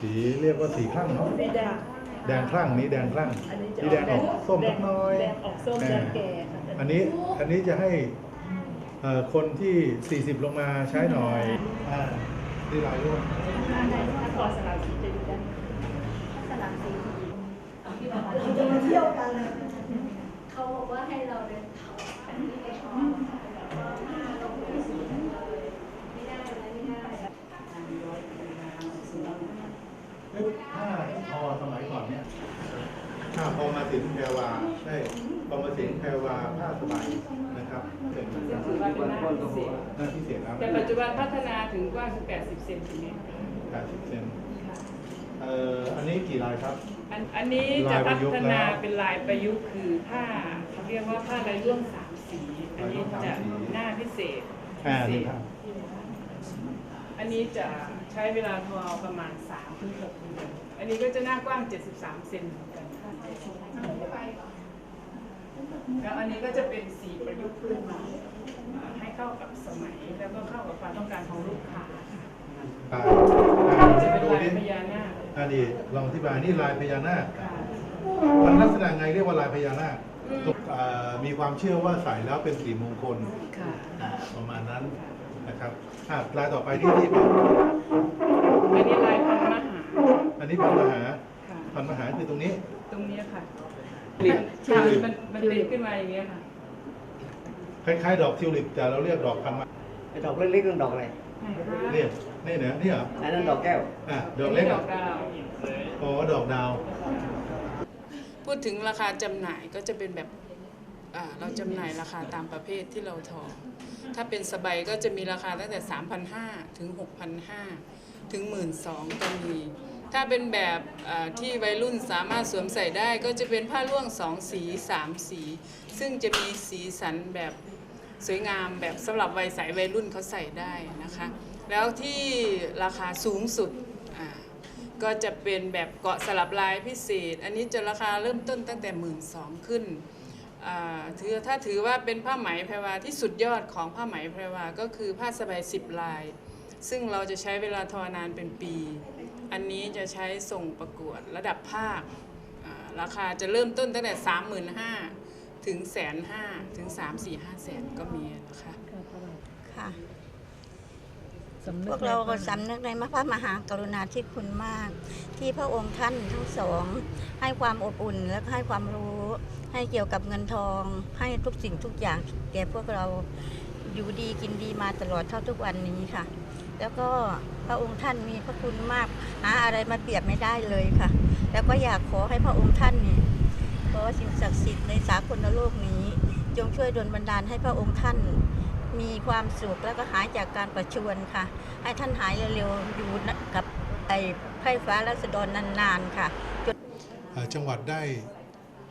สีเรียกว่าสีคลั่งเนาะสีแดงแดงคลั่งนี้แดงคลั่งอันนี้จะนี่แดงออกส้มแดสังกหน้อย แดงออกส้มแดงแก่ค่ะอันนี้อันนี้จะให้เอ่อคนที่ 40 ลงมาใช้หน่อยอ่าที่ลายร่วมถ้าคอสลับสีจะอยู่ด้านสลับสีเราจะมาเที่ยวกันเลยเขาบอกว่าให้เราเดินเขาแต่ที่ไปชอบไม่ได้นะไม่ได้ เอ้ยผ้าทอสมัยก่อนเนี่ยผ้าพ อมาถึงแพรวาใช่พอมาถึงแพรวาผ้าสบายนะครับเป็นถือว่าเป็นหน้าพิเศษหน้าพิเศษครับแต่ปัจจุบันพัฒนาถึงกว้างถึง80 เซนติเมตร80เซนเอ่ออันนี้กี่ลายครับ อันอันนี้จะลายปพัระยุกต์ฒนาแล้วเป็นลายประยุกต์คือผ้าเขาเรียกว่าผ้าลายร่วงสามสี อันนี้จะหน้าพิเศษอ่าพินี่เศษครับอันนี้จะใช้เวลาทอประมาณ3ถึง6เดือนอันนี้ก็จะหน้ากว้าง 73 เซนเหมือนกัน แล้วอันนี้ก็จะเป็นสีประยุกต์ขึ้นมาอ่าให้เข้ากับสมัยแล้วก็เข้ากับความต้องการของลูกค้าค่ะอ่าอ่าจะเป็นดูลายดิพญานาคอันนี้ลองอธิบายนี่ลายพญานาคค่ะมันลักษณะไงเรียกว่าลายพญานาคอืมอ่ามีความเชื่อว่าใส่แล้วเป็นสีมงคลค่ะอ่าประมาณนั้นนะครับอะลายต่อไปที่ที่เป็นอันนี้ลายพันมหาอันนี้พันมหาค่ะพันมหาคือตรงนี้ ตรงนี้ค่ะลิปค่ะมันมันเป็นขึ้นมาอย่างเงี้ยค่ะ คล้ายๆ ดอกทิวลิปแต่เราเรียกดอกพันมหาไอ้ดอกเล็กๆนั่นดอกอะไรเนี่ยนี่เนี่ยนี่เหรออันนั้นดอกแก้วอะดดออกกเล็กดอะอกดาวอ๋อดอกดาว พูดถึงราคาจำหน่ายก็จะเป็นแบบอ่าเราจำหน่ายราคาตามประเภทที่เราทอ ถ้าเป็นสบายก็จะมีราคาตั้งแต่ 3,500 ถึง 6,500 ถึง 12,000ก็มี ถ้าเป็นแบบที่วัยรุ่นสามารถสวมใส่ได้ก็จะเป็นผ้าร่วง2สี3สี ซึ่งจะมีสีสันแบบสวยงามแบบสำหรับวัยสายวัยรุ่นเขาใส่ได้นะคะ แล้วที่ราคาสูงสุดก็จะเป็นแบบเกาะสลับลายพิเศษ อันนี้จะราคาเริ่มต้นตั้งแต่หมื่นสองขึ้นถือถ้าถือว่าเป็นผ้าไหมแพรวาที่สุดยอดของผ้าไหมแพรวาก็คือผ้าสบายสิบลาย ซึ่งเราจะใช้เวลาทอนานเป็นปี อันนี้จะใช้ส่งประกวดระดับภาคอ่าราคาจะเริ่มต้นตั้งแต่สามหมื่นห้าถึงแสนห้าถึงสามสี่ห้าแสนก็มีนะคะค่ะสำนึพวกเราก็สำนึกในพระมหากรุณาธิคุณมาก ที่พระองค์ท่านทั้งสอง ให้ความอบอุ่นและก็ให้ความรู้ ให้เกี่ยวกับเงินทอง ให้ทุกสิ่งทุกอย่าง แก่พวกเราอยู่ดีกินดีมาตลอดเท่าทุกวันนี้ค่ะ แล้วก็พระองค์ท่านมีพระคุณมากหาอะไรมาเปรียบไม่ได้เลยค่ะ แล้วก็อยากขอให้พระองค์ท่านนี่ขอสิ่งศักดิ์สิทธิ์ในสากลโลกนี้ จงช่วยดลบันดาลให้พระองค์ท่านมีความสุขแล้วก็หายจากการประชวรค่ะ ให้ท่านหายเร็วๆอยู่กับไอ้ไพ่ฟ้ารัศดรนานๆค่ะจังหวัดได้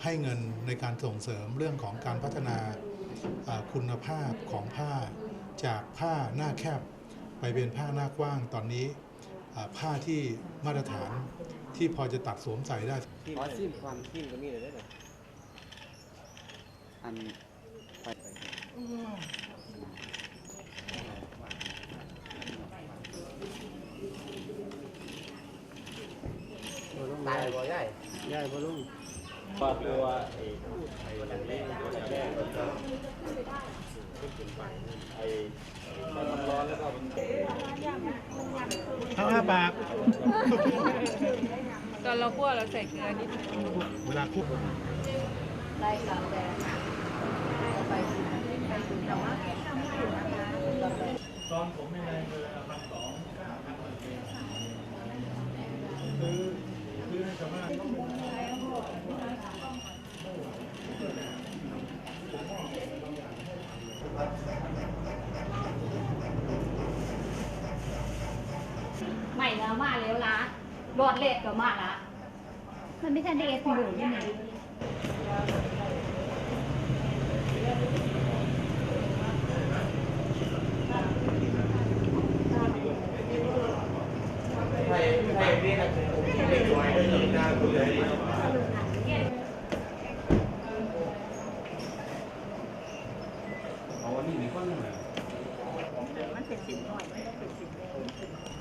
ให้เงินในการส่งเสริมเรื่องของการพัฒนาคุณภาพของผ้าจากผ้าหน้าแคบ ไปเป็นผ้าหน้ากว้างตอนนี้เอ่อผ้าที่มาตรฐานที่พอจะตัดสวมใส่ได้ขอซิมความซิมก็มีเลยได้เลยอันไปตายบ่ใหญ่ใหญ่บ่ลุงว่าตัวไอ้ไอ้อย่างนี้ตัวแรกก็จะขึ้นไปไอ้ถ้ามันร้อนแล้วก็มัน ทั้งห้าปาก ตอนเราคั่วเราใส่เกลือนิดนึงเวลาคุกไล่กลับแดงไปตอนผมในเรือพัน นะมาแล้วละรอดเล็ดก็มาละมันไม่ใช่ได้เสหมูนี่ยไทด็กน้ไมุณเลยเอาวันนี้มีคนหนึ่งมันเป็นสิบหน่อยไม่ได้เป็นสิบเลย